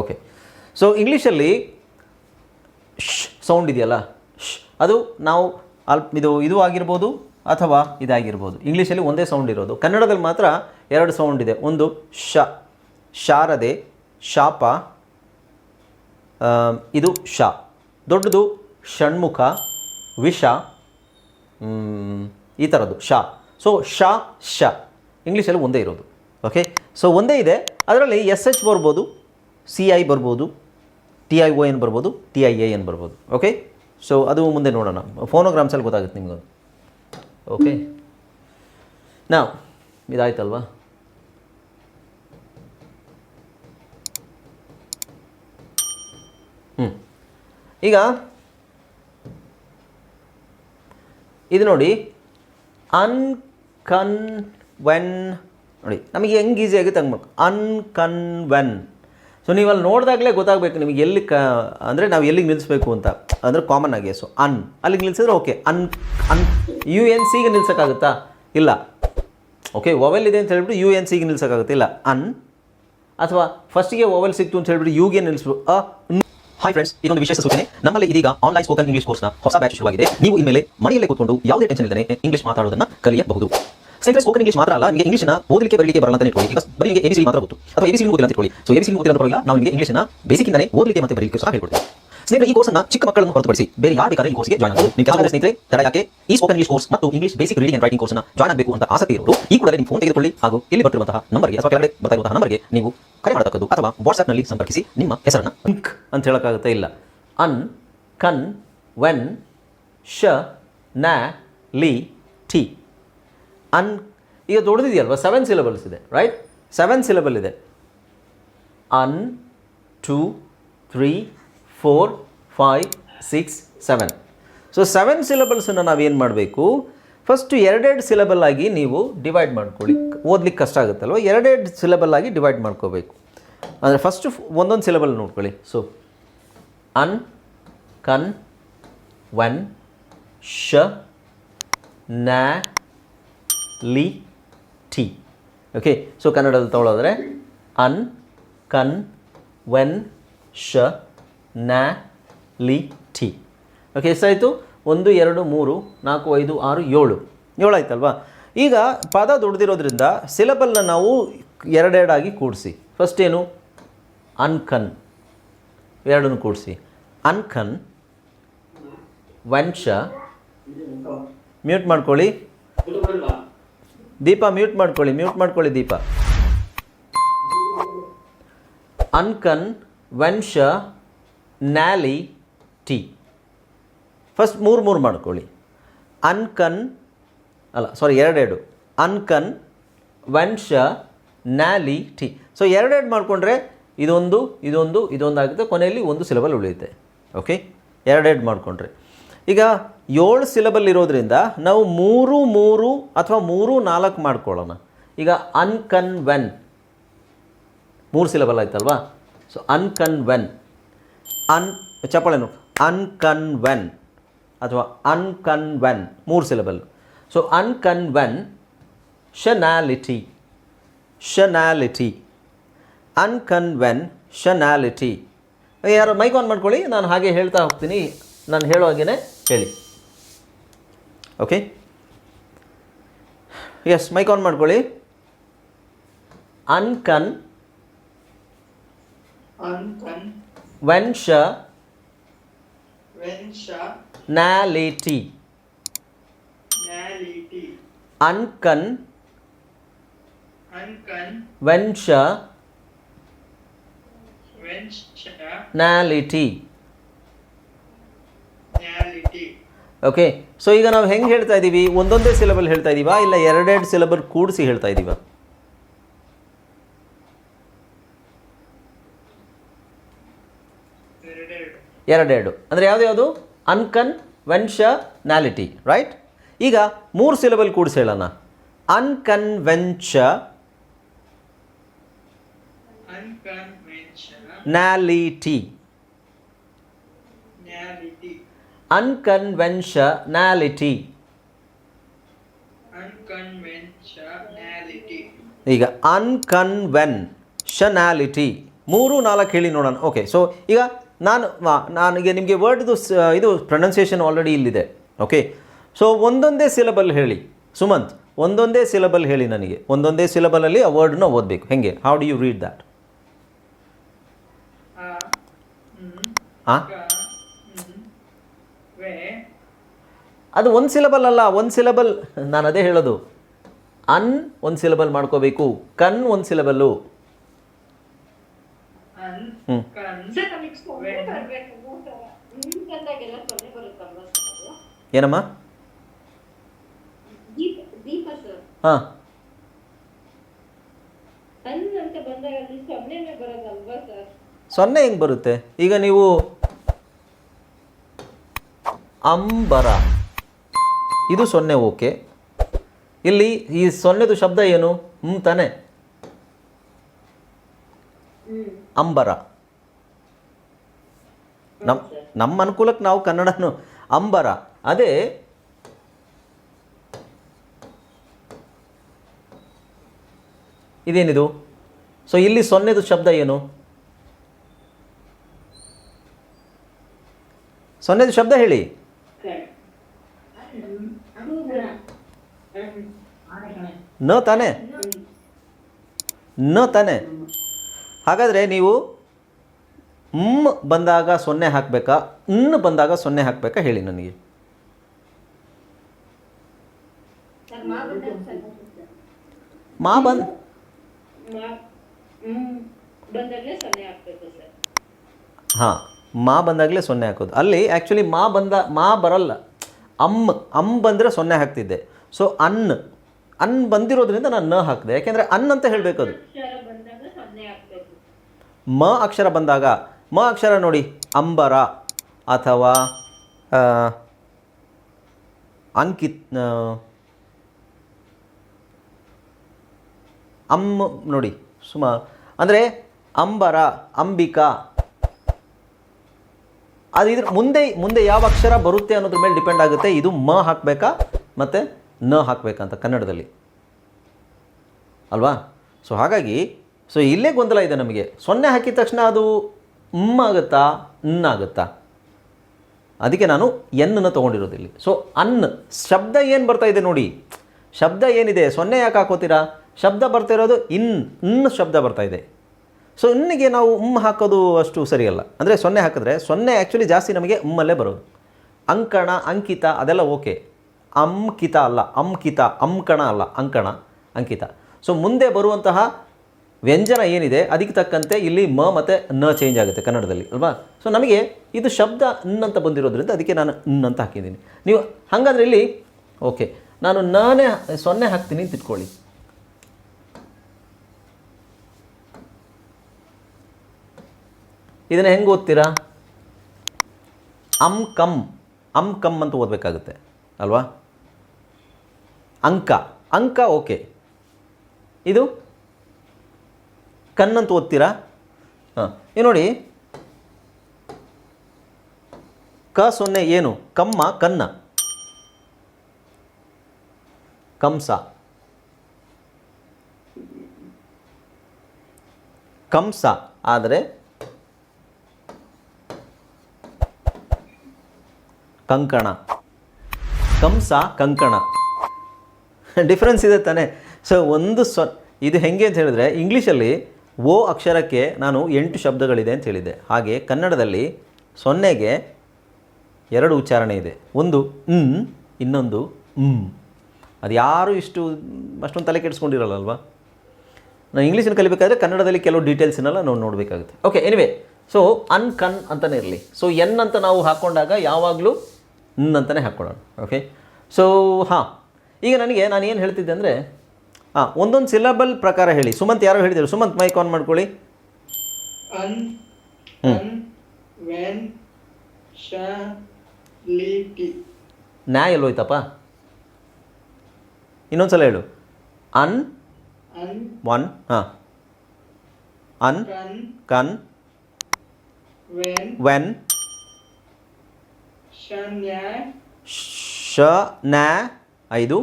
Okay so ಇಂಗ್ಲೀಷಲ್ಲಿ ಶ್ sound ಇದೆಯಲ್ಲ? ಶ್ ಅದು ನಾವು ಅಲ್ಪ ಇದು ಇದು ಆಗಿರ್ಬೋದು ಅಥವಾ ಇದಾಗಿರ್ಬೋದು. ಇಂಗ್ಲೀಷಲ್ಲಿ ಒಂದೇ ಸೌಂಡ್ ಇರೋದು. ಕನ್ನಡದಲ್ಲಿ ಮಾತ್ರ ಎರಡು ಸೌಂಡ್ ಇದೆ. ಒಂದು ಶ, ಶಾರದೆ, ಶಾಪ ಇದು ಶ. ದೊಡ್ಡದು ಷಣ್ಮುಖ, ವಿಷ ಈ ಥರದ್ದು ಶ. ಸೊ ಶ ಶ. ಇಂಗ್ಲೀಷಲ್ಲಿ ಒಂದೇ ಇರೋದು. ಓಕೆ ಸೊ ಒಂದೇ ಇದೆ. ಅದರಲ್ಲಿ ಎಸ್ ಎಚ್ ಬರ್ಬೋದು ಸಿ ಐ ಬರ್ಬೋದು ಟಿ ಐ ಒ ಏನು ಬರ್ಬೋದು ಟಿ ಐ ಎ ಏನು ಬರ್ಬೋದು. ಓಕೆ ಸೊ ಅದು ಮುಂದೆ ನೋಡೋಣ. ಫೋನೋಗ್ರಾಮ್ಸಲ್ಲಿ ಗೊತ್ತಾಗುತ್ತೆ ನಿಮ್ಗೆ ಓಕೆ ನಾವು ಇದಾಯ್ತಲ್ವಾ? ಹ್ಞೂ ಈಗ, ಇದು ನೋಡಿ ಅನ್ಕನ್ ವೆನ್ ನೋಡಿ, ನಮಗೆ ಹೆಂಗೆ ಈಸಿ ಆಗುತ್ತೆ ಹಂಗೆ ಅನ್ಕನ್ ವೆನ್ ಸೊ ನೀವು ಅಲ್ಲಿ ನೋಡಿದಾಗಲೇ ಗೊತ್ತಾಗಬೇಕು ನಿಮಗೆ ಎಲ್ಲಿ ಕ, ಅಂದರೆ ನಾವು ಎಲ್ಲಿಗೆ ನಿಲ್ಲಿಸ್ಬೇಕು ಅಂತ. ಅಂದರೆ ಕಾಮನ್ ಆಗಿ ಸೊ ಅನ್. ಅಲ್ಲಿಗೆ ನಿಲ್ಲಿಸಿದ್ರೆ okay un un. U N ಸಿಗೆ ನಿಲ್ಸೋಕ್ಕಾಗುತ್ತಾ? ಇಲ್ಲ. ಓಕೆ ಒವೆಲ್ ಇದೆ ಅಂತ ಹೇಳ್ಬಿಟ್ಟು ಯು ಎನ್ ಸಿಗೆ ನಿಲ್ಸೋಕ್ಕಾಗುತ್ತೆ? ಇಲ್ಲ. ಅನ್. ಅಥವಾ ಫಸ್ಟಿಗೆ ಓವೆಲ್ ಸಿಕ್ತು ಅಂತ ಹೇಳ್ಬಿಟ್ಟು ಯುಗೆ ನಿಲ್ಲಿಸ್ಬೇಕು ಅ ಹಾಯ್ ಫ್ರೆಂಡ್ಸ್ ಇದೊಂದು ವಿಶೇಷ ಸೂಚನೆ. ನಮ್ಮಲ್ಲಿ ಇದೀಗ ಆನ್ಲೈನ್ ಸ್ಪೋಕನ್ ಇಂಗ್ಲಿಷ್ ಕೋರ್ಸ್ನ ಹೊಸ ಬ್ಯಾಚ್ ಶುರುವಾಗಿದೆ. ನೀವು ಇನ್ಮೇಲೆ ಮನೆಯಲ್ಲೇ ಕೂತ್ಕೊಂಡು ಯಾವುದೇ ಟೆನ್ಷನ್ ಇಲ್ಲದೆ ಇಂಗ್ಲಿಷ್ ಮಾತಾಡೋದನ್ನ ಕಲಿಯಬಹುದು. ಸ್ನೇಹಿತರೆ ಸ್ಪೋಕನ್ ಇಂಗ್ಲಿಷ್ ಮಾತ್ರ ಅಲ್ಲ, ನಿಮಗೆ ಇಂಗ್ಲಿಷ್ನ ಓದಲಿಕ್ಕೆ ಬರಲಿಕ್ಕೆ ಬರಲ್ಲ ಅಂತ ಇಟ್ಕೊಳ್ಳಿ. ಬರೀ ನಿಮಗೆ ಎಬಿಸಿ ಮಾತ್ರ ಗೊತ್ತು. ಅಥವಾ ಎಬಿಸಿ ಓದಿಲ್ಲ ಅಂತ ಇಟ್ಕೊಳ್ಳಿ. ಸೊ ಎಬಿಸಿ ಓದಿಲ್ಲ ಅಂತ ನಾವು ನಿಮಗೆ ಇಂಗ್ಲಿಷ್ನ ಬೇಸಿಕ್ ಇಂದಾನೆ ಓದಲಿಕ್ಕೆ ಮತ್ತೆ ಬರಲಿಕ್ಕೆ ಸಹ ಹೇಳ್ಕೊಡ್ತೀವಿ. ಸ್ನೇಹಿತರೆ, ಈ ಕೋರ್ಸ್ನ ಚಿಕ್ಕ ಮಕ್ಕಳನ್ನು ಹೊರತುಪಡಿಸಿ ಬೇರೆ ಯಾರು ಬೇಕಾದ್ರೆ ಈ ಕೋರ್ಸ್ಗೆ ಜಾಯ್ನ್ ಆಗಬಹುದು ನಿಮ್ಮ ಕೆಲವು ಸ್ನೇಹಿತರೆ, ತಡ ಯಾಕೆ? ಈ ಸ್ಪೋಕನ್ ಇಂಗ್ಲಿಷ್ ಕೋರ್ಸ್ ಮತ್ತು English basic reading and writing ಕೋರ್ಸ್ನ ಜಾಯ್ನ್ ಆಗಬೇಕು ಅಂತ ಆಸಕ್ತಿ ಇರೋರು, ಈ ಕೂಡಲೇ ನಿಮ್ಮ ಫೋನ್ ತೆಗೆದುಕೊಳ್ಳಿ ಹಾಗೂ ಇಲ್ಲಿ ಬರ್ತಿರುವಂತಹ ನಂಬರ್ಗೆ ಅಥವಾ ಕೆಳಗಡೆ ಬರ್ತಾ ಇರುವಂತಹ ನಂಬರ್ಗೆ ನೀವು ಕರೆ ಮಾಡತಕ್ಕದ್ದು ಅಥವಾ ವಾಟ್ಸ್ಆಪ್ನಲ್ಲಿ ಸಂಪರ್ಕಿಸಿ ನಿಮ್ಮ ಹೆಸರನ್ನ. ಅಂಕ್ ಅಂತ ಹೇಳೋಕ್ಕಾಗುತ್ತೆ ಇಲ್ಲ. ಅನ್ ಕನ್ ವೆನ್ ಶ ನ ಲಿ ಟಿ. ಅನ್, ಈಗ ದೊಡ್ಡದಿದೆಯಲ್ವ? ಸೆವೆನ್ ಸಿಲೆಬಲ್ಸ್ ಇದೆ ರೈಟ್ ಸೆವೆನ್ ಸಿಲೆಬಲ್ ಇದೆ. One, two, three, four, five, six seven so seven ಸಿಲೆಬಲ್ಸನ್ನು ನಾವೇನು ಮಾಡಬೇಕು? ಫಸ್ಟು ಎರಡೆರಡು ಸಿಲೆಬಲ್ ಆಗಿ ನೀವು ಡಿವೈಡ್ ಮಾಡ್ಕೊಳ್ಳಿ. ಓದ್ಲಿಕ್ಕೆ ಕಷ್ಟ ಆಗುತ್ತಲ್ವ? ಎರಡೆರಡು ಸಿಲೆಬಲ್ ಆಗಿ ಡಿವೈಡ್ ಮಾಡ್ಕೋಬೇಕು. ಅಂದರೆ ಫಸ್ಟು ಒಂದೊಂದು ಸಿಲೆಬಲ್ ನೋಡ್ಕೊಳ್ಳಿ. ಸೊ ಅನ್, ಕನ್, ವೆನ್, ಶ, ನ ಲಿ ಟಿ. ಓಕೆ ಸೊ ಕನ್ನಡದಲ್ಲಿ ತಗೊಳ್ಳೋದ್ರೆ ಅನ್, ಕನ್, ವೆನ್, ಶ, ನ, ಲಿ, ಟಿ. ಓಕೆ ಎಷ್ಟಾಯಿತು? ಒಂದು, ಎರಡು, ಮೂರು, ನಾಲ್ಕು, ಐದು, ಆರು, ಏಳು. ಏಳು ಆಯ್ತಲ್ವಾ ಈಗ ಪದ ದುಡ್ದಿರೋದ್ರಿಂದ ಸಿಲಬಲ್ನ ನಾವು ಎರಡೆರಡಾಗಿ ಕೂಡಿಸಿ. ಫಸ್ಟ್ ಏನು? ಅನ್ಕನ್ ಎರಡನ್ನು ಕೂಡಿಸಿ. ಅನ್ಕನ್ ವಂಶ ಮ್ಯೂಟ್ ಮಾಡ್ಕೊಳ್ಳಿ. ದೀಪ ಮ್ಯೂಟ್ ಮಾಡ್ಕೊಳ್ಳಿ ಮ್ಯೂಟ್ ಮಾಡ್ಕೊಳ್ಳಿ ದೀಪ. ಅನ್ಕನ್, ವಂಶ, ನ್ಯಾಲಿ, ಟಿ. ಫಸ್ಟ್ ಮೂರು ಮೂರು ಮಾಡ್ಕೊಳ್ಳಿ. ಅನ್ಕನ್, ಅಲ್ಲ ಸಾರಿ ಎರಡೆರಡು ಅನ್ಕನ್, ವಂಶ, ನ್ಯಾಲಿ, ಟಿ. ಸೊ ಎರಡೆರಡು ಮಾಡಿಕೊಂಡ್ರೆ ಇದೊಂದು ಇದೊಂದು ಇದೊಂದು ಆಗುತ್ತೆ ಕೊನೆಯಲ್ಲಿ ಒಂದು ಸಿಲೆಬಲ್ ಉಳಿಯುತ್ತೆ. ಓಕೆ ಎರಡೆರಡು ಮಾಡಿಕೊಂಡ್ರೆ. ಈಗ ಏಳು ಸಿಲೆಬಲ್ ಇರೋದ್ರಿಂದ ನಾವು ಮೂರು ಮೂರು ಅಥವಾ ಮೂರು, ನಾಲ್ಕು ಮಾಡ್ಕೊಳ್ಳೋಣ. ಈಗ ಅನ್ಕನ್ವೆನ್ ಮೂರು ಸಿಲೆಬಲ್ ಆಯ್ತಲ್ವಾ? ಸೊ ಅನ್ಕನ್ವೆನ್ ಅನ್ ನೋಡಿ. Uncon ven. ಅಥವಾ ಅನ್ಕನ್ ವೆನ್. ಮೂರು syllable so unconventionality. Tionality. Unconventionality. ಯಾರು ಮೈಕ್ ಆನ್ ಮಾಡ್ಕೊಳ್ಳಿ, ನಾನು ಹಾಗೆ ಹೇಳ್ತಾ ಹೋಗ್ತೀನಿ. ನಾನು ಹೇಳೋ ಹಾಗೇನೆ ಹೇಳಿ. ಓಕೆ ಎಸ್ ಮೈಕ್ ಆನ್ ಮಾಡ್ಕೊಳ್ಳಿ. Uncon Uncan, ven sha Vensha, nality Nality, uncon Uncan, ven sha okay so ಈಗ ನಾವು ಹೆಂಗೆ ಹೇಳ್ತಾ ಇದ್ದೀವಿ ಒಂದೊಂದೇ ಸಿಲೆಬಲ್ ಹೇಳ್ತಾ ಇದ್ದೀವಾ ಇಲ್ಲ ಎರಡೆರಡು ಸಿಲೆಬಲ್ ಕೂಡಿಸಿ ಹೇಳ್ತಾ ಇದ್ದೀವಾ ಎರಡೆರಡು. ಅಂದರೆ ಯಾವುದು ಅನ್ಕನ್ ವೆನ್ಶ ನ್ಯಾಲಿಟಿ ರೈಟ್ ಈಗ ಮೂರು ಸಿಲೆಬಲ್ ಕೂಡಿಸಿ ಹೇಳೋಣ. ಅನ್ಕನ್ವೆನ್ಷ Unconventional, ಅನ್ಕನ್ವೆನ್ಷ ನ್ಯಾಲಿಟಿ Unconventionality, ಈಗ ಅನ್ಕನ್ವೆನ್ ಶನಾಲಿಟಿ ಮೂರು ನಾಲ್ಕು ಹೇಳಿ ನೋಡೋಣ. ಓಕೆ ಸೊ ಈಗ ನಾನು ನನಗೆ ನಿಮಗೆ ವರ್ಡ್ದು ಸ- ಇದು ಪ್ರೊನೌನ್ಸಿಯೇಷನ್ ಆಲ್ರೆಡಿ ಇಲ್ಲಿದೆ. ಓಕೆ ಸೊ ಒಂದೊಂದೇ ಸಿಲಬಲ್ ಹೇಳಿ. ಸುಮಂತ್ ಒಂದೊಂದೇ ಸಿಲಬಲ್ ಹೇಳಿ ನನಗೆ. ಒಂದೊಂದೇ ಸಿಲಬಲಲ್ಲಿ ಆ ವರ್ಡ್ನ ಓದಬೇಕು. ಹೆಂಗೆ? How do you read that ah hmm ah ಕ ಹ್ಮ್ ವೇ ಅದು ಒಂದು ಸಿಲಬಲ್ ಅಲ್ಲ ಒಂದು ಸಿಲಬಲ್ ನಾನು ಅದೇ ಹೇಳೋದು. ಅನ್ ಒಂದು ಸಿಲಬಲ್ ಮಾಡ್ಕೋಬೇಕು ಕನ್ ಒಂದು ಸಿಲಬಲ್ಲು ಅದು ಏನಮ್ಮ? ಹಾಂ. ಸೊನ್ನೆ ಹೆಂಗ್ ಬರುತ್ತೆ? ಈಗ ನೀವು ಅಂಬರ. ಇದು ಸೊನ್ನೆ ಓಕೆ. ಇಲ್ಲಿ ಈ ಸೊನ್ನೆದು ಶಬ್ದ ಏನು? ಹ್ಞೂ ತಾನೆ. ಅಂಬರ. ನಮ್ಮ ನಮ್ಮ ಅನುಕೂಲಕ್ಕೆ ನಾವು ಕನ್ನಡನು ಅಂಬರ. ಅದೇ ಇದೇನಿದು? ಸೊ ಇಲ್ಲಿ ಸೊನ್ನೆದು ಶಬ್ದ ಏನು? ಸೊನ್ನೆದು ಶಬ್ದ ಹೇಳಿ. ನ ತಾನೆ? ನ ತಾನೆ. ಹಾಗಾದರೆ ನೀವು ಮ್ ಬಂದಾಗ ಸೊನ್ನೆ ಹಾಕಬೇಕಾ, ನ್ ಬಂದಾಗ ಸೊನ್ನೆ ಹಾಕಬೇಕಾ ಹೇಳಿ ನನಗೆ. ಮಾ ಬಂದ ಹಾಂ, ಮಾ ಬಂದಾಗಲೇ ಸೊನ್ನೆ ಹಾಕೋದು. ಅಲ್ಲಿ ಆ್ಯಕ್ಚುಲಿ ಮಾ ಬಂದ ಮಾ ಬರಲ್ಲ. ಅಮ್ ಅಮ್ ಬಂದರೆ ಸೊನ್ನೆ ಹಾಕ್ತಿದ್ದೆ. ಸೊ ಅನ್ ಅನ್ ಬಂದಿರೋದ್ರಿಂದ ನಾನು ನ ಹಾಕಿದೆ. ಯಾಕೆಂದರೆ ಅನ್ ಅಂತ ಹೇಳಬೇಕು ಹಾಕ್ಬೇಕು. ಮ ಅಕ್ಷರ ಬಂದಾಗ ಮ ಅಕ್ಷರ ನೋಡಿ ಅಂಬರ ಅಥವಾ ಅಂಕಿತ್ ಆ, ಅಮ್ ನೋಡಿ ಸುಮ ಅಂದರೆ ಅಂಬರ ಅಂಬಿಕಾ ಅದು ಇದ್ರ ಮುಂದೆ ಮುಂದೆ ಯಾವ ಅಕ್ಷರ ಬರುತ್ತೆ ಅನ್ನೋದ್ರ ಮೇಲೆ ಡಿಪೆಂಡ್ ಆಗುತ್ತೆ. ಇದು ಮ ಹಾಕಬೇಕಾ ಮತ್ತು ನ ಹಾಕಬೇಕಂತ ಕನ್ನಡದಲ್ಲಿ. ಅಲ್ವಾ? ಸೊ ಹಾಗಾಗಿ ಸೊ ಇಲ್ಲೇ ಗೊಂದಲ ಇದೆ ನಮಗೆ. ಸೊನ್ನೆ ಹಾಕಿದ ತಕ್ಷಣ ಅದು ಮ್ ಆಗುತ್ತಾ, ನ್ ಆಗುತ್ತಾ? ಅದಕ್ಕೆ ನಾನು ಎನ್ನನ್ನು ತೊಗೊಂಡಿರೋದು ಇಲ್ಲಿ ಸೊ ಅನ್, ಶಬ್ದ ಏನು ಬರ್ತಾ ಇದೆ ನೋಡಿ. ಶಬ್ದ ಏನಿದೆ? ಸೊನ್ನೆ ಯಾಕೆ ಹಾಕೋತೀರಾ? ಶಬ್ದ ಬರ್ತಾ ಇರೋದು ಇನ್ ಇನ್ ಶಬ್ದ ಬರ್ತಾ ಇದೆ. ಸೊ ಇನ್ನಿಗೆ ನಾವು ಉಮ್ಮ ಹಾಕೋದು ಅಷ್ಟು ಸರಿಯಲ್ಲ. ಅಂದರೆ ಸೊನ್ನೆ ಹಾಕಿದ್ರೆ ಸೊನ್ನೆ ಆ್ಯಕ್ಚುಲಿ ಜಾಸ್ತಿ ನಮಗೆ ಉಮ್ಮಲ್ಲೇ ಬರೋದು. ಅಂಕಣ, ಅಂಕಿತ ಅದೆಲ್ಲ ಓಕೆ ಅಂಕಿತ ಅಲ್ಲ ಅಂಕಿತ ಅಂಕಣ ಅಲ್ಲ, ಅಂಕಣ, ಅಂಕಿತ. ಸೊ ಮುಂದೆ ಬರುವಂತಹ ವ್ಯಂಜನ ಏನಿದೆ ಅದಕ್ಕೆ ತಕ್ಕಂತೆ ಇಲ್ಲಿ ಮ ಮತ್ತು ನ ಚೇಂಜ್ ಆಗುತ್ತೆ ಕನ್ನಡದಲ್ಲಿ, ಅಲ್ವಾ? ಸೊ ನಮಗೆ ಇದು ಶಬ್ದ ನ್ ಅಂತ ಬಂದಿರೋದ್ರಿಂದ ಅದಕ್ಕೆ ನಾನು ನ್ ಅಂತ ಹಾಕಿದ್ದೀನಿ. ನೀವು ಹಾಗಾದ್ರೆ ಇಲ್ಲಿ ಓಕೆ ನಾನು ನಾನೇ ಸೊನ್ನೆ ಹಾಕ್ತೀನಿ ಅಂತ ಇಟ್ಕೊಳ್ಳಿ. ಇದನ್ನು ಹೆಂಗೆ ಓದ್ತೀರಾ? ಅಮ್ ಕಮ್ ಅಮ್ ಕಮ್ ಅಂತ ಓದಬೇಕಾಗುತ್ತೆ, ಅಲ್ವಾ? ಅಂಕ. ಅಂಕ, ಓಕೆ. ಇದು? ಕಣ್ಣಂತ ಓದ್ತೀರಾ? ಹಾಂ. ಏನು ನೋಡಿ. ಕ ಸೊನ್ನೆ ಏನು? ಕಮ್ಮ, ಕನ್ನ. ಕಂಸ. ಕಂಸ. ಆದರೆ ಕಂಕಣ. ಕಂಸ, ಕಂಕಣ. ಡಿಫ್ರೆನ್ಸ್ ಇದೆ ತಾನೆ. ಸೊ ಒಂದು ಸ್ವ ಇದು ಹೆಂಗೆ ಅಂತ ಹೇಳಿದ್ರೆ, ಇಂಗ್ಲೀಷಲ್ಲಿ ಓ ಅಕ್ಷರಕ್ಕೆ ನಾನು ಎಂಟು ಶಬ್ದಗಳಿದೆ ಅಂತ ಹೇಳಿದ್ದೆ. ಹಾಗೆ ಕನ್ನಡದಲ್ಲಿ ಸೊನ್ನೆಗೆ ಎರಡು ಉಚ್ಚಾರಣೆ ಇದೆ. ಒಂದು ಹ್ಞೂ ಇನ್ನೊಂದು ಹ್ಞೂ ಅದು ಯಾರು ಇಷ್ಟು ಅಷ್ಟೊಂದು ತಲೆ ಕೆಡಿಸ್ಕೊಂಡಿರಲ್ಲಲ್ವಾ? ನಾನು ಇಂಗ್ಲೀಷನ್ನು ಕಲಿಬೇಕಾದ್ರೆ ಕನ್ನಡದಲ್ಲಿ ಕೆಲವು ಡೀಟೇಲ್ಸ್ನೆಲ್ಲ ನಾವು ನೋಡಬೇಕಾಗುತ್ತೆ. Okay anyway so un con ಅಂತಲೇ ಇರಲಿ. ಸೊ ಎನ್ ಅಂತ ನಾವು ಹಾಕ್ಕೊಂಡಾಗ ಯಾವಾಗಲೂ ನ್ ಅಂತಲೇ ಹಾಕ್ಕೊಳ್ಳೋಣ ಓಕೆ ಸೊ ಹಾಂ ಈಗ ನನಗೆ ನಾನು ಏನು ಹೇಳ್ತಿದ್ದೆ ಅಂದರೆ ಹಾಂ ಒಂದೊಂದು ಸಿಲಬಲ್ ಪ್ರಕಾರ ಹೇಳಿ. ಸುಮಂತ್ ಯಾರೋ ಹೇಳಿದರು. ಸುಮಂತ್ ಮೈಕ್ ಆನ್ ಮಾಡ್ಕೊಳ್ಳಿ. ನ್ಯಾ ಎಲ್ಲೋಯ್ತಪ್ಪ? ಇನ್ನೊಂದು ಸಲ ಹೇಳು. ಅನ್ ಅನ್ ಒನ್ ಹಾಂ. ಅನ್ ಕನ್ ವೆನ್ ಶ ನ ಐದು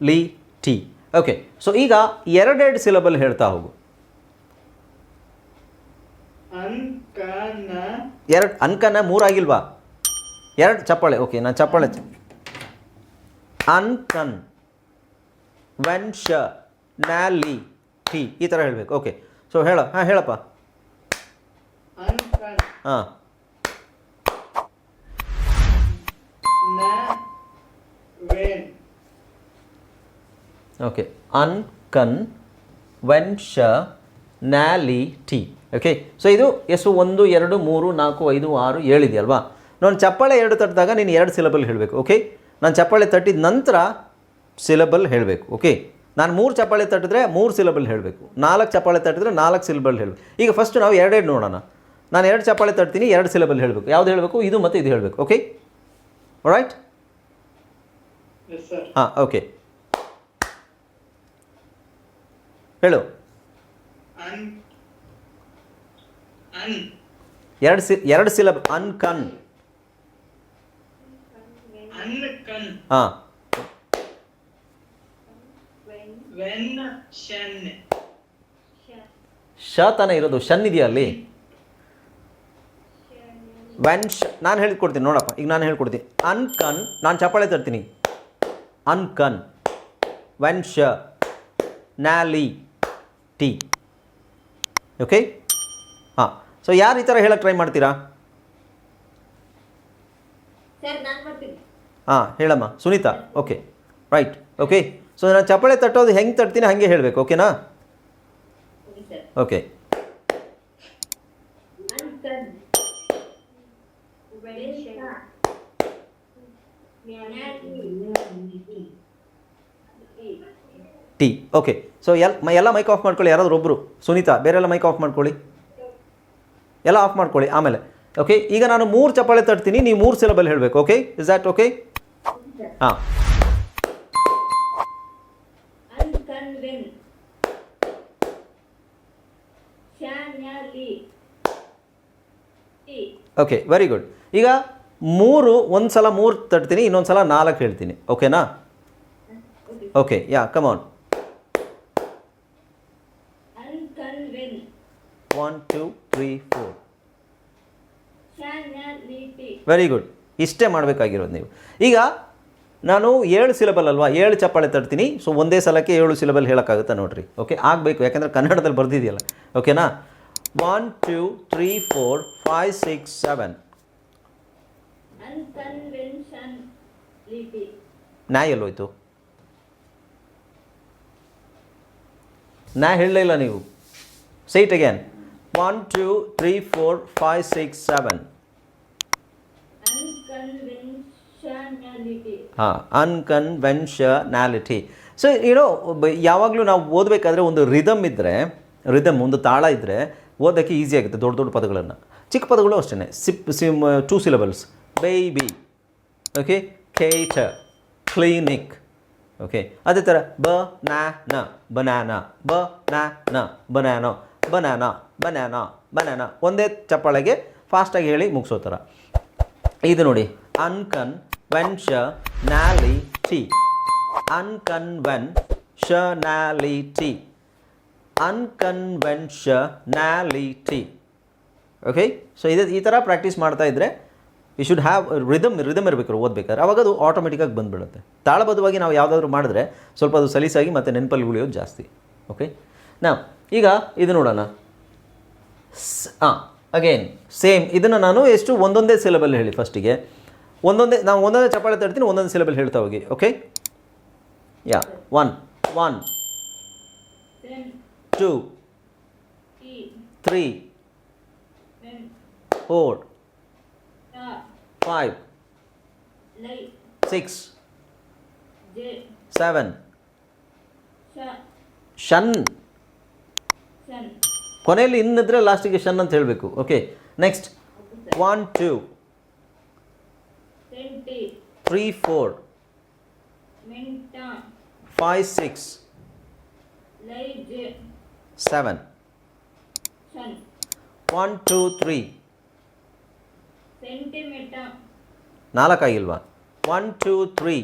ಲಿ ಟಿ. ಓಕೆ ಸೊ ಈಗ ಎರಡೆರಡು ಸಿಲಬಲ್ ಹೇಳ್ತಾ ಹೋಗು. ಎರಡು ಅನ್ಕನ ಮೂರಾಗಿಲ್ವಾ? ಎರಡು ಚಪ್ಪಾಳೆ ಓಕೆ ನಾನು ಚಪ್ಪಾಳೆ uncon ven sha nali T ಈ ಥರ ಹೇಳಬೇಕು ಓಕೆ ಸೊ ಹೇಳ ಹಾಂ ಹೇಳಪ್ಪ. ಹಾಂ. ನ when okay ಅನ್ಕನ್ ven sha nali T okay so ಇದು ಎಷ್ಟು ಒಂದು, ಎರಡು, ಮೂರು, ನಾಲ್ಕು, ಐದು, ಆರು, ಏಳಿದೆಯಲ್ವಾ? ನಾನು ಚಪ್ಪಾಳೆ ಎರಡು ತಟ್ಟಿದಾಗ ನೀನು ಎರಡು ಸಿಲಬಲ್ ಹೇಳಬೇಕು ಓಕೆ ನಾನು ಚಪ್ಪಾಳೆ ತಟ್ಟಿದ ನಂತರ ಸಿಲಬಲ್ ಹೇಳಬೇಕು ಓಕೆ ನಾನು ಮೂರು ಚಪ್ಪಾಳೆ ತಟ್ಟಿದ್ರೆ ಮೂರು ಸಿಲಬಲ್ ಹೇಳಬೇಕು. ನಾಲ್ಕು ಚಪ್ಪಾಳೆ ತಟ್ಟಿದ್ರೆ ನಾಲ್ಕು ಸಿಲಬಲ್ ಹೇಳಬೇಕು. ಈಗ ಫಸ್ಟ್ ನಾವು ಎರಡೆರಡು ನೋಡೋಣ. ನಾನು ಎರಡು ಚಪ್ಪಾಳೆ ತಟ್ತೀನಿ, ಎರಡು ಸಿಲಬಲ್ ಹೇಳಬೇಕು. ಯಾವ್ದು ಹೇಳಬೇಕು? ಇದು ಮತ್ತು ಇದು ಹೇಳಬೇಕು ಓಕೆ ರೈಟ್ ಎಸ್ ಸರ್ ಹಾಂ ಓಕೆ ಹೇಳು ಅನ್ ಅನ್ ಎರಡು ಸಿ ಎರಡು ಸಿಲಬ್ ಅನ್ ಕನ್ ಹಾ ವೆನ್ ಶನ್ ಶ ತಾನೇ ಇರೋದು ಶನ್ ಇದೆಯಾ ಅಲ್ಲಿ? ವೆನ್ ಶ ನಾನು ಹೇಳ್ಕೊಡ್ತೀನಿ ನೋಡಪ್ಪ ಈಗ ನಾನು ಹೇಳ್ಕೊಡ್ತೀನಿ. ಅನ್ಕನ್ ನಾನು ಚಪ್ಪಾಳೆ ತರ್ತೀನಿ. Uncon ven sha nali ty okay ಹಾಂ ಸೊ ಯಾರು ಈ ಥರ ಹೇಳಕ್ಕೆ ಟ್ರೈ ಮಾಡ್ತೀರಾ? ಹಾಂ ಹೇಳಮ್ಮ Sunita okay right okay so ನಾನು ಚಪ್ಪಾಳೆ ತಟ್ಟೋದು ಹೆಂಗೆ ತಟ್ತೀನಿ ಹಾಗೆ ಹೇಳಬೇಕು ಓಕೆನಾ ಓಕೆ ಅನ್ಕನ್ ವೆಡಿಶ ಟಿ. ಓಕೆ ಸೊ ಎಲ್ ಮ- ಎಲ್ಲ ಮೈಕ್ ಆಫ್ ಮಾಡ್ಕೊಳ್ಳಿ. ಯಾರಾದರೂ ಒಬ್ಬರು ಸುನೀತಾ, ಬೇರೆಲ್ಲ ಮೈಕ್ ಆಫ್ ಮಾಡ್ಕೊಳ್ಳಿ. ಎಲ್ಲ ಆಫ್ ಮಾಡ್ಕೊಳ್ಳಿ. ಆಮೇಲೆ. ಓಕೆ ಈಗ ನಾನು ಮೂರು ಚಪ್ಪಾಳೆ ತಟ್ತೀನಿ. ನೀವು ಮೂರು ಸಿಲಬಲ್ ಹೇಳಬೇಕು. ಓಕೆ ಇಸ್ ದ್ಯಾಟ್ ಓಕೆ ಹಾಂ. ಓಕೆ ವೆರಿ ಗುಡ್ ಈಗ ಮೂರು ಒಂದು ಸಲ ಮೂರು ತಟ್ತೀನಿ. ಇನ್ನೊಂದು ಸಲ ನಾಲ್ಕು ಹೇಳ್ತೀನಿ. ಓಕೆನಾ okay yeah come unconven one two three four very good ಇಷ್ಟೇ ಮಾಡಬೇಕಾಗಿರೋದು ನೀವು. ಈಗ ನಾನು ಏಳು ಸಿಲಬಲ್ ಅಲ್ವಾ? ಏಳು ಚಪ್ಪಾಳೆ ತರ್ತೀನಿ ಸೊ ಒಂದೇ ಸಲಕ್ಕೆ ಏಳು ಸಿಲಬಲ್ ಹೇಳೋಕ್ಕಾಗುತ್ತಾ ನೋಡಿರಿ. ಓಕೆ ಆಗಬೇಕು. ಯಾಕಂದರೆ ಕನ್ನಡದಲ್ಲಿ ಬರೆದಿದೆಯಲ್ಲ. ಓಕೆನಾ one two three four five six seven ನಾ ಎಲ್ಲೋಯ್ತು? ನಾ ಹೇಳಲಿಲ್ಲ ನೀವು. Say it again one two three four five six seven ಹಾಂ ಅನ್ಕನ್ವೆನ್ಷನಾಲಿಟಿ ಸೊ ಏನೋ ಯಾವಾಗಲೂ ನಾವು ಓದಬೇಕಾದ್ರೆ ಒಂದು ರಿದಮ್ ಇದ್ದರೆ ರಿದಮ್ ಒಂದು ತಾಳ ಇದ್ದರೆ ಓದೋಕ್ಕೆ ಈಸಿ ಆಗುತ್ತೆ ದೊಡ್ಡ ದೊಡ್ಡ ಪದಗಳನ್ನು. ಚಿಕ್ಕ ಪದಗಳು ಅಷ್ಟೇ SIP sim two syllables baby okay ಕೇಟ ಕ್ಲಿನಿಕ್ ಓಕೆ ಅದೇ ಥರ ಬ ನಾ ನ ಬನಾನ ಬ ನಾ ನ ಬನಾನೋ ಬನಾನ ಬನಾನ ಬನಾನ ಒಂದೇ ಚಪ್ಪಾಳೆಗೆ ಫಾಸ್ಟಾಗಿ ಹೇಳಿ ಮುಗಿಸೋ ಥರ. ಇದು ನೋಡಿ uncon ven sha ನ್ಯಾಲಿ ty uncon ven sha nali ty unconventionality okay so ಇದು ಈ ಥರ ಪ್ರಾಕ್ಟೀಸ್ ಮಾಡ್ತಾ ಇದ್ದರೆ you should have rhythm rhythm ಇರಬೇಕು, ಓದಬೇಕಾದ್ರೆ. ಅವಾಗ ಅದು ಆಟೋಮೆಟಿಕ್ಕಾಗಿ ಬಂದುಬಿಡುತ್ತೆ. ತಾಳಬದ್ಧವಾಗಿ ನಾವು ಯಾವುದಾದ್ರೂ ಮಾಡಿದ್ರೆ ಸ್ವಲ್ಪ ಅದು ಸಲೀಸಾಗಿ ಮತ್ತು ನೆನಪಲ್ಲಿ ಉಳಿಯೋದು ಜಾಸ್ತಿ. ಓಕೆ ನಾ ಈಗ ಇದು ನೋಡೋಣ. ಹಾಂ ಅಗೇನ್ ಸೇಮ್ ಇದನ್ನು ನಾನು ಎಷ್ಟು ಒಂದೊಂದೇ ಸಿಲೆಬಲ್ ಹೇಳಿ ಫಸ್ಟಿಗೆ ಒಂದೊಂದೇ ನಾವು ಒಂದೊಂದೇ ಚಪ್ಪಾಳೆ ತಡ್ತೀನಿ ಒಂದೊಂದು ಸಿಲೆಬಲ್ ಹೇಳ್ತಾ ಹೋಗಿ okay yeah one one two three four five six seven tion tion ಕೊನೆಯಲ್ಲಿ ಇನ್ನಿದ್ರೆ ಲಾಸ್ಟಿಗೆ ಷನ್ ಅಂತ ಹೇಳಬೇಕು. Okay next one two three four five six seven one two three ನಾಲ್ಕಾಗಿಲ್ವಾ? One two three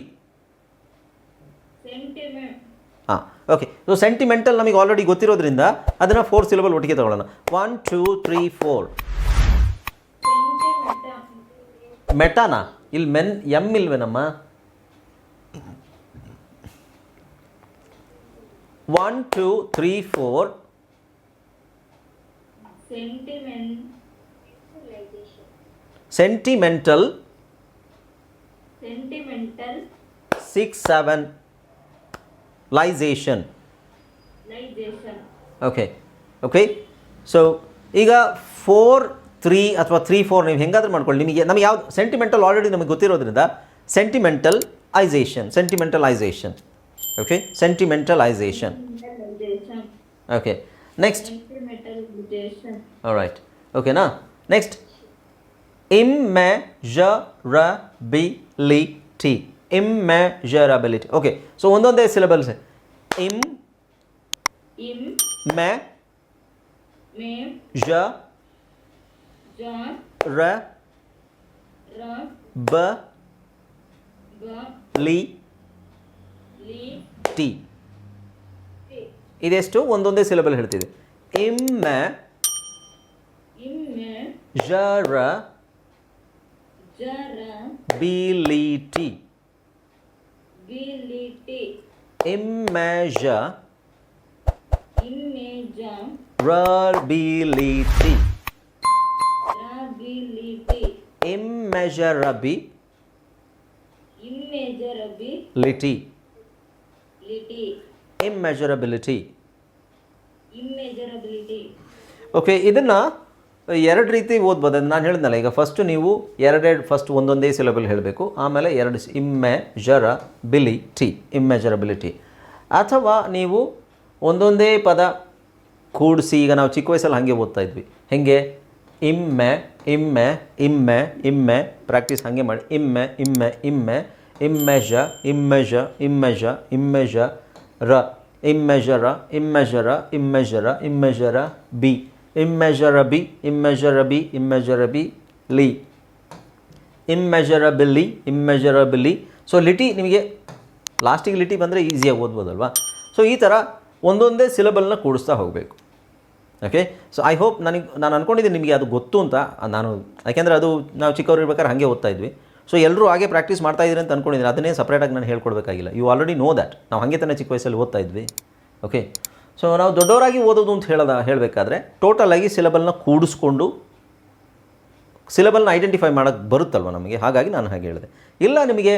so sentimental ನಮಗೆ ಆಲ್ರೆಡಿ ಗೊತ್ತಿರೋದ್ರಿಂದ ಅದನ್ನು ಫೋರ್ ಸಿಲಬಲ್ ಒಟ್ಟಿಗೆ ತಗೊಳ್ಳೋಣ. ಒನ್ ಟೂ ತ್ರೀ ಫೋರ್ ಮೆಟಾನಾ? ಇಲ್ಲಿ men M ಇಲ್ವೇನಮ್ಮ? One two three four sentiment sentimental sentimental. Six seven lisation ligation okay okay so ಈಗ four three ಅಥವಾ three four ನೀವು ಹೆಂಗಾದ್ರೂ ಮಾಡ್ಕೊಳ್ಳಿ. ನಿಮಗೆ ನಮಗೆ ಯಾವ್ದು ಸೆಂಟಿಮೆಂಟಲ್ ಆಲ್ರೆಡಿ ನಮಗೆ ಗೊತ್ತಿರೋದ್ರಿಂದ sentimental isation sentimentalisation okay sentimentalisation okay next right ಓಕೆನಾ next immeasurability immeasurability okay so ಒಂದೊಂದೇ ಸಿಲೆಬಲ್ಸ್ ಇಮ್ im me ಜ Je. ರ Re. ಬ ga ಲಿ li ಟಿ ti ಇದೆಷ್ಟು ಒಂದೊಂದೇ ಸಿಲೆಬಲ್ ಹೇಳ್ತಿದೆ ಇಮ್ಮ ಜರ ಟಿ ಬಿಲಿಟಿ ಇಮ್ಮ ಇಮ್ಮೆಜ image ರಬಿಲಿಟಿ ability ಇಮ್ಮೆಜರಬಿ immeasurability lity immeasurability. Immeasurability. Okay ಇದನ್ನು ಎರಡು ರೀತಿ ಓದ್ಬೋದು ನಾನು ಹೇಳಿದ್ನಲ್ಲ. ಈಗ ಫಸ್ಟು ನೀವು ಎರಡೆರಡು ಫಸ್ಟ್ ಒಂದೊಂದೇ ಸಿಲೆಬಲ್ ಹೇಳಬೇಕು. ಆಮೇಲೆ ಎರಡು ಇಮ್ಮೆಜರಬಿಲಿಟಿ ಇಮ್ಮೆಜರಬಿಲಿಟಿ ಅಥವಾ ನೀವು ಒಂದೊಂದೇ ಪದ ಕೂಡಿಸಿ ಈಗ ನಾವು ಚಿಕ್ಕ ವಯಸ್ಸಲ್ಲಿ ಹಾಗೆ ಓದ್ತಾ ಇದ್ವಿ. ಹೇಗೆ? ಇಮ್ಮೆ ಇಮ್ಮೆ ಇಮ್ಮೆ ಇಮ್ಮೆ. ಪ್ರಾಕ್ಟೀಸ್ ಹಾಗೆ ಮಾಡಿ. ಇಮ್ಮೆ ಇಮ್ಮೆ ಇಮ್ಮೆ. ಇಮ್ಮೆಜ immeasu immeasu immeasu ra. Immeasura immeasura immeasura immeasura B. ಇಮ್ಮೆಜರಬಿ ಇಮ್ಮೆಜರ bi li. ಇಮ್ಮೆಜರಬಿಲಿ ಇಮ್ಮೆಜರಬಿಲಿ so ಲಿಟಿ ನಿಮಗೆ ಲಾಸ್ಟಿಗೆ ಲಿಟಿ ಬಂದರೆ ಈಸಿಯಾಗಿ ಓದ್ಬೋದಲ್ವಾ? ಸೊ ಈ ಥರ ಒಂದೊಂದೇ ಸಿಲೆಬಲ್ನ ಕೂಡಿಸ್ತಾ ಹೋಗಬೇಕು. ಓಕೆ ಸೊ ಐ ಹೋಪ್ ನನಗೆ, ನಾನು ಅಂದ್ಕೊಂಡಿದ್ದೀನಿ ನಿಮಗೆ ಅದು ಗೊತ್ತು ಅಂತ. ನಾನು, ಯಾಕೆಂದರೆ ಅದು ನಾವು ಚಿಕ್ಕವ್ರು ಇರ್ಬೇಕಾದ್ರೆ ಹಾಗೆ ಓದ್ತಾ ಇದ್ವಿ. ಸೊ ಎಲ್ಲರೂ ಹಾಗೆ ಪ್ರಾಕ್ಟೀಸ್ ಮಾಡ್ತಾ ಇದ್ದೀರಿ ಅಂತ ಅಂದ್ಕೊಂಡಿದ್ದೀನಿ ಅದನ್ನೇ ಸಪ್ರೇಟಾಗಿ ನಾನು ಹೇಳ್ಕೊಡ್ಬೇಕಾಗಿಲ್ಲ. ಯು ಆಲ್ರೆಡಿ ನೋ ದ್ಯಾಟ್ ನಾವು ಹಾಗೆ ತಾನೇ ಚಿಕ್ಕ ವಯಸ್ಸಲ್ಲಿ ಓದ್ತಾ ಇದ್ವಿ. ಓಕೆ ಸೊ ನಾವು ದೊಡ್ಡವರಾಗಿ ಓದೋದು ಅಂತ ಹೇಳೋದ, ಹೇಳಬೇಕಾದ್ರೆ ಟೋಟಲಾಗಿ ಸಿಲೆಬಲ್ನ ಕೂಡಿಸ್ಕೊಂಡು ಸಿಲೆಬಲ್ನ ಐಡೆಂಟಿಫೈ ಮಾಡೋಕ್ಕೆ ಬರುತ್ತಲ್ವ ನಮಗೆ? ಹಾಗಾಗಿ ನಾನು ಹಾಗೆ ಹೇಳಿದೆ. ಇಲ್ಲ ನಿಮಗೆ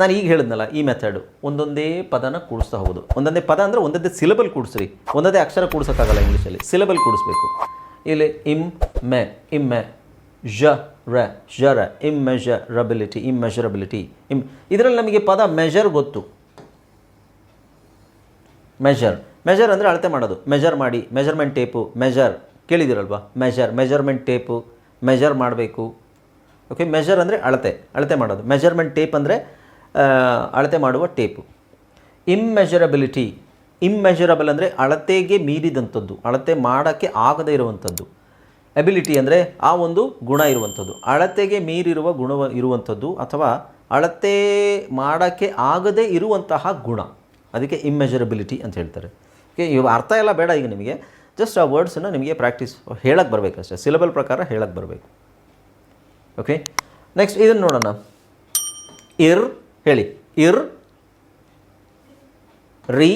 ನಾನು ಈಗ ಹೇಳಿದ್ನಲ್ಲ ಈ ಮೆಥಡು ಒಂದೊಂದೇ ಪದನ ಕೂಡಿಸ್ತಾ ಹೋಗೋದು. ಒಂದೊಂದೇ ಪದ ಅಂದರೆ ಒಂದೊಂದೇ ಸಿಲೆಬಲ್ ಕೂಡಿಸ್ರಿ. ಒಂದೊಂದೇ ಅಕ್ಷರ ಕೂಡಿಸೋಕ್ಕಾಗಲ್ಲ ಇಂಗ್ಲೀಷಲ್ಲಿ ಸಿಲೆಬಲ್ ಕೂಡಿಸ್ಬೇಕು. ಇಲ್ಲಿ ಇಮ್ ಮೆ ಇಮ್ ಮೆ, ಜ, ರ ಜರ ಇಮ್ಮೆಜರಬಿಲಿಟಿ ಇಮ್ಮೆಜರಬಿಲಿಟಿ ಇಮ್ ಇದರಲ್ಲಿ ನಮಗೆ ಪದ ಮೆಜರ್ ಗೊತ್ತು. ಮೆಜರ್ ಮೆಜರ್ ಅಂದರೆ ಅಳತೆ ಮಾಡೋದು. ಮೆಜರ್ ಮಾಡಿ ಮೆಜರ್ಮೆಂಟ್ ಟೇಪು ಮೆಜರ್ ಕೇಳಿದಿರಲ್ವಾ ಮೆಜರ್ ಮೆಜರ್ಮೆಂಟ್ ಟೇಪು ಮೆಜರ್ ಮಾಡಬೇಕು. ಓಕೆ ಮೆಜರ್ ಅಂದರೆ ಅಳತೆ. ಅಳತೆ ಮಾಡೋದು. ಮೆಜರ್ಮೆಂಟ್ ಟೇಪ್ ಅಂದರೆ ಅಳತೆ ಮಾಡುವ ಟೇಪು. ಇಮ್ಮೆಜರಬಿಲಿಟಿ ಇಮ್ಮೆಜರಬಲ್ ಅಂದರೆ ಅಳತೆಗೆ ಮೀರಿದಂಥದ್ದು, ಅಳತೆ ಮಾಡೋಕ್ಕೆ ಆಗದೇ ಇರುವಂಥದ್ದು. ಎಬಿಲಿಟಿ ಅಂದರೆ ಆ ಒಂದು ಗುಣ ಇರುವಂಥದ್ದು. ಅಳತೆಗೆ ಮೀರಿರುವ ಗುಣ ಇರುವಂಥದ್ದು ಅಥವಾ ಅಳತೆ ಮಾಡೋಕ್ಕೆ ಆಗದೇ ಇರುವಂತಹ ಗುಣ. ಅದಕ್ಕೆ ಇಮ್ಮೆಜರಬಿಲಿಟಿ ಅಂತ ಹೇಳ್ತಾರೆ. ಓಕೆ ಇವು ಅರ್ಥ ಎಲ್ಲ ಬೇಡ ಈಗ ನಿಮಗೆ. ಜಸ್ಟ್ ಆ ವರ್ಡ್ಸನ್ನು ನಿಮಗೆ ಪ್ರಾಕ್ಟೀಸ್ ಹೇಳಕ್ಕೆ ಬರಬೇಕು ಅಷ್ಟೇ. ಸಿಲೆಬಲ್ ಪ್ರಕಾರ ಹೇಳಕ್ಕೆ ಬರಬೇಕು. ಓಕೆ ನೆಕ್ಸ್ಟ್ ಇದನ್ನು ನೋಡೋಣ. ಇರ್ ಹೇಳಿ. ಇರ್ ರಿ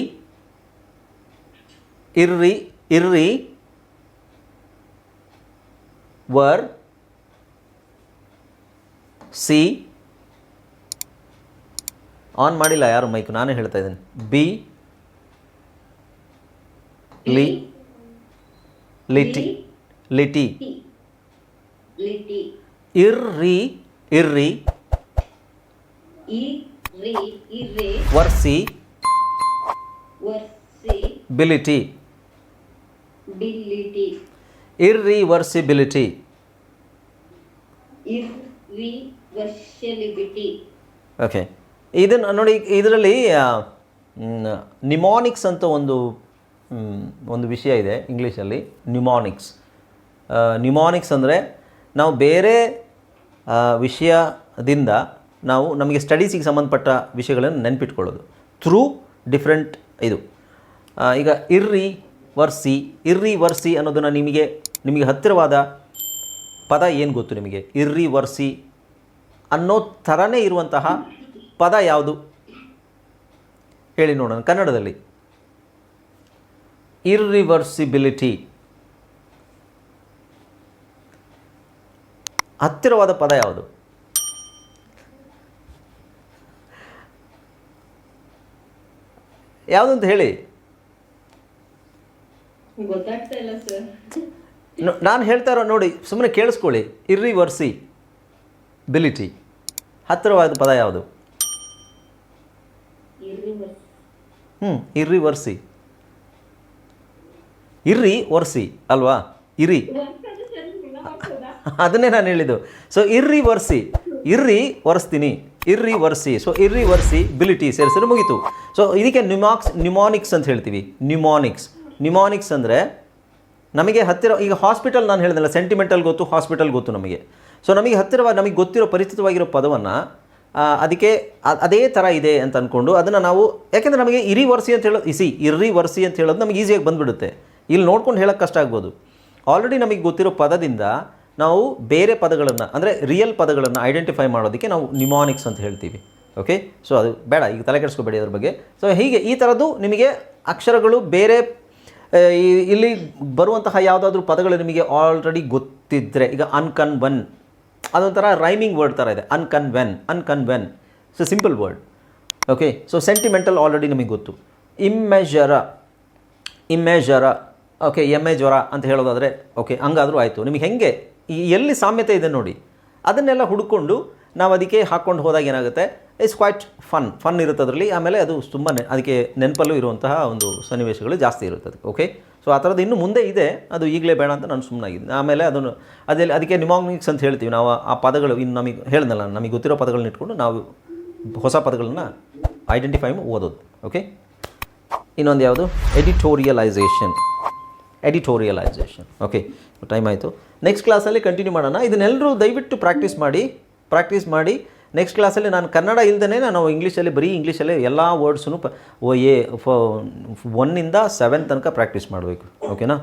ಇರ್ರಿ ಇರ್ರಿ ವರ್ ಸಿ ಆನ್ ಮಾಡಿಲ್ಲ ಯಾರು ಮೈಕ್? ನಾನೇ ಹೇಳ್ತಾ ಇದ್ದೀನಿ. ಬಿ ಲಿ ಲಿಟಿ ಲಿಟಿ. ಇರ್ರಿ ಇರ್ರಿ ವರ್ಸಿ. ಬಿಲಿಟಿ. ಇರ್ರಿವರ್ಸಿಬಿಲಿಟಿ ಓಕೆ. ಇದನ್ನು ನೋಡಿ ಇದರಲ್ಲಿ ನಿಮಾನಿಕ್ಸ್ ಅಂತ ಒಂದು ಒಂದು ವಿಷಯ ಇದೆ ಇಂಗ್ಲೀಷಲ್ಲಿ. ನ್ಯೂಮಾನಿಕ್ಸ್ ನ್ಯೂಮಾನಿಕ್ಸ್ ಅಂದರೆ ನಾವು ಬೇರೆ ವಿಷಯದಿಂದ ನಾವು ನಮಗೆ ಸ್ಟಡೀಸಿಗೆ ಸಂಬಂಧಪಟ್ಟ ವಿಷಯಗಳನ್ನು ನೆನಪಿಟ್ಕೊಳ್ಳೋದು. ಥ್ರೂ ಡಿಫ್ರೆಂಟ್ ಇದು. ಈಗ ಇರ್ರಿ ವರ್ಸಿ ಇರ್ರಿ ವರ್ಸಿ ಅನ್ನೋದನ್ನು ನಿಮಗೆ ನಿಮಗೆ ಹತ್ತಿರವಾದ ಪದ ಏನು ಗೊತ್ತು ನಿಮಗೆ? ಇರ್ರಿ ವರ್ಸಿ ಅನ್ನೋ ಥರನೇ ಇರುವಂತಹ ಪದ ಯಾವುದು? ಹೇಳಿ ನೋಡೋಣ ಕನ್ನಡದಲ್ಲಿ. ಇರ್ರಿವರ್ಸಿಬಿಲಿಟಿ ಹತ್ತಿರವಾದ ಪದ ಯಾವುದು? ಯಾವುದು ಅಂತ ಹೇಳಿ ನಾನು ಹೇಳ್ತಾ ಇರೋ ನೋಡಿ ಸುಮ್ಮನೆ ಕೇಳಿಸ್ಕೊಳ್ಳಿ. ಇರ್ರಿವರ್ಸಿ. ಬಿಲಿಟಿ. ಹತ್ತಿರವಾದ ಪದ ಯಾವುದು? ಹ್ಞೂ ಇರ್ರಿ ವರ್ಸಿ ಇರ್ರಿ ವರ್ಸಿ ಅಲ್ವಾ? ಇರಿ. ಅದನ್ನೇ ನಾನು ಹೇಳಿದ್ದು. ಸೊ ಇರ್ರಿ ವರ್ಸಿ ಇರ್ರಿ ಒರೆಸ್ತೀನಿ. ಇರ್ರಿ ವರ್ಸಿ ಸೊ ಇರ್ರಿವರ್ಸಿಬಿಲಿಟಿ ವರ್ಸಿ ಬಿಲಿಟಿ ಸೇರಿಸಿದ್ರೆ ಮುಗೀತು. ಸೊ ಇದಕ್ಕೆ ನ್ಯೂಮಾಕ್ಸ್ ನ್ಯೂಮಾನಿಕ್ಸ್ ಅಂತ ಹೇಳ್ತೀವಿ. ನ್ಯೂಮಾನಿಕ್ಸ್ ನ್ಯೂಮಾನಿಕ್ಸ್ ಅಂದರೆ ನಮಗೆ ಹತ್ತಿರ, ಈಗ ಹಾಸ್ಪಿಟಲ್ ನಾನು ಹೇಳಿದ್ನಲ್ಲ ಸೆಂಟಿಮೆಂಟಲ್ ಗೊತ್ತು ಹಾಸ್ಪಿಟಲ್ ಗೊತ್ತು ನಮಗೆ. ಸೊ ನಮಗೆ ಹತ್ತಿರವಾಗಿ ನಮಗೆ ಗೊತ್ತಿರೋ ಪರಿಚಿತವಾಗಿರೋ ಪದವನ್ನು ಅದಕ್ಕೆ ಅದೇ ಥರ ಇದೆ ಅಂತ ಅಂದ್ಕೊಂಡು ಅದನ್ನು ನಾವು, ಯಾಕೆಂದರೆ ನಮಗೆ ಇರಿ ವರ್ಸಿ ಅಂತ ಹೇಳೋದು ಇಸಿ ಇರ್ರಿ ವರ್ಸಿ ಅಂತ ಹೇಳೋದು ನಮಗೆ ಈಸಿಯಾಗಿ ಬಂದುಬಿಡುತ್ತೆ. ಇಲ್ಲಿ ನೋಡ್ಕೊಂಡು ಹೇಳೋಕ್ಕೆ ಕಷ್ಟ ಆಗ್ಬೋದು. ಆಲ್ರೆಡಿ ನಮಗೆ ಗೊತ್ತಿರೋ ಪದದಿಂದ ನಾವು ಬೇರೆ ಪದಗಳನ್ನು, ಅಂದರೆ ರಿಯಲ್ ಪದಗಳನ್ನು ಐಡೆಂಟಿಫೈ ಮಾಡೋದಕ್ಕೆ ನಾವು ನಿಮಾನಿಕ್ಸ್ ಅಂತ ಹೇಳ್ತೀವಿ. ಓಕೆ ಸೊ ಅದು ಬೇಡ, ಈಗ ತಲೆ ಕೆಡಿಸ್ಕೋಬೇಡಿ ಅದ್ರ ಬಗ್ಗೆ. ಸೊ ಹೀಗೆ ಈ ಥರದ್ದು ನಿಮಗೆ ಅಕ್ಷರಗಳು ಬೇರೆ ಇಲ್ಲಿ ಬರುವಂತಹ ಯಾವುದಾದ್ರೂ ಪದಗಳು ನಿಮಗೆ ಆಲ್ರೆಡಿ ಗೊತ್ತಿದ್ದರೆ ಈಗ ಅನ್ಕನ್ ವನ್ ಅದೊಂಥರ ರೈಮಿಂಗ್ ವರ್ಡ್ ಥರ ಇದೆ. Uncon ven uncon ven so simple word okay so sentimental already ನಿಮಗೆ ಗೊತ್ತು. ಇಮ್ಮೆಜರ ಇಮ್ಮೆಜರ ಓಕೆ ಎಮ್ಮೆ ಜ್ವರ ಅಂತ ಹೇಳೋದಾದರೆ ಓಕೆ ಹಂಗಾದರೂ ಆಯಿತು. ನಿಮಗೆ ಹೆಂಗೆ ಎಲ್ಲಿ ಸಾಮ್ಯತೆ ಇದೆ ನೋಡಿ, ಅದನ್ನೆಲ್ಲ ಹುಡ್ಕೊಂಡು ನಾವು ಅದಕ್ಕೆ ಹಾಕ್ಕೊಂಡು ಹೋದಾಗ ಏನಾಗುತ್ತೆ? ಇಟ್ಸ್ ಕ್ವೈಟ್ ಫನ್ ಫನ್ ಇರುತ್ತೆ ಅದರಲ್ಲಿ ಆಮೇಲೆ ಅದು ತುಂಬ ಅದಕ್ಕೆ ನೆನಪಲ್ಲೂ ಇರುವಂತಹ ಒಂದು ಸನ್ನಿವೇಶಗಳು ಜಾಸ್ತಿ ಇರುತ್ತದೆ ಓಕೆ ಸೊ ಆ ಥರದ್ದು ಇನ್ನು ಮುಂದೆ ಇದೆ. ಅದು ಈಗಲೇ ಬೇಡ ಅಂತ ನಾನು ಸುಮ್ಮನಾಗಿದ್ದೀನಿ ಆಮೇಲೆ ಅದನ್ನು ಅದೇ ಅದಕ್ಕೆ ನಿಮಾಗ್ನಿಕ್ಸ್ ಅಂತ ಹೇಳ್ತೀವಿ. ನಾವು ಆ ಪದಗಳು ಇನ್ನು ನಮಗೆ ಹೇಳ್ದಲ್ಲ, ನಮಗೆ ಗೊತ್ತಿರೋ ಪದಗಳನ್ನ ಇಟ್ಕೊಂಡು ನಾವು ಹೊಸ ಪದಗಳನ್ನ ಐಡೆಂಟಿಫೈ ಓದೋದು ಓಕೆ ಇನ್ನೊಂದು ಯಾವುದು? Editorialisation editorialisation. ಓಕೆ ಟೈಮ್ ಆಯಿತು. ನೆಕ್ಸ್ಟ್ ಕ್ಲಾಸಲ್ಲಿ ಕಂಟಿನ್ಯೂ ಮಾಡೋಣ. ಇದನ್ನೆಲ್ಲರೂ ದಯವಿಟ್ಟು ಪ್ರಾಕ್ಟೀಸ್ ಮಾಡಿ ಪ್ರಾಕ್ಟೀಸ್ ಮಾಡಿ. ನೆಕ್ಸ್ಟ್ ಕ್ಲಾಸಲ್ಲಿ ನಾನು ಕನ್ನಡ ಇಲ್ದೇ ನಾವು ಇಂಗ್ಲೀಷಲ್ಲಿ ಬರೀ ಇಂಗ್ಲೀಷಲ್ಲಿ ಎಲ್ಲ ವರ್ಡ್ಸ್ನು ಪ ಎ ಫ ಒನ್ನಿಂದ ಸೆವೆನ್ ತನಕ ಪ್ರಾಕ್ಟೀಸ್ ಮಾಡಬೇಕು. ಓಕೆನಾ